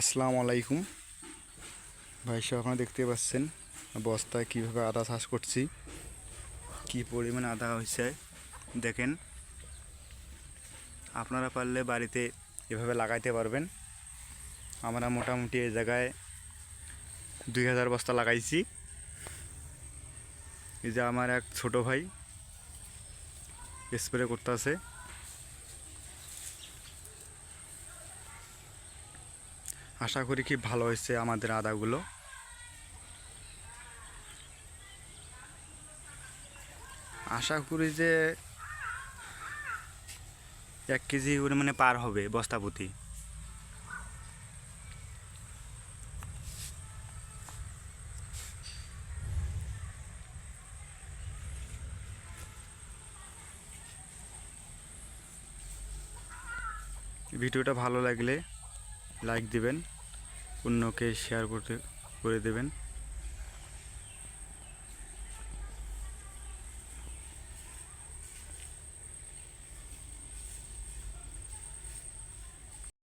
আসসালামু আলাইকুম। ভাই, সব আপনারা দেখতে পাচ্ছেন বস্তায় কীভাবে আদা চাষ করছি। কি পরিমাণ আদা হয়েছে, দেখেন। আপনারা পারলে বাড়িতে এভাবে লাগাইতে পারবেন। আমরা মোটামুটি এই জায়গায় দুই হাজার বস্তা লাগাইছি। এই যে আমার এক ছোট ভাই স্প্রে করতেছে। আশা করি কি ভালো হয়েছে আমাদের আদাগুলো। আশা করি যে এক কেজি করে মানে পার হবে বস্তা প্রতি। ভিডিওটা ভালো লাগলে লাইক দিবেন। অন্যকে শেয়ার করতে করে দেবেন।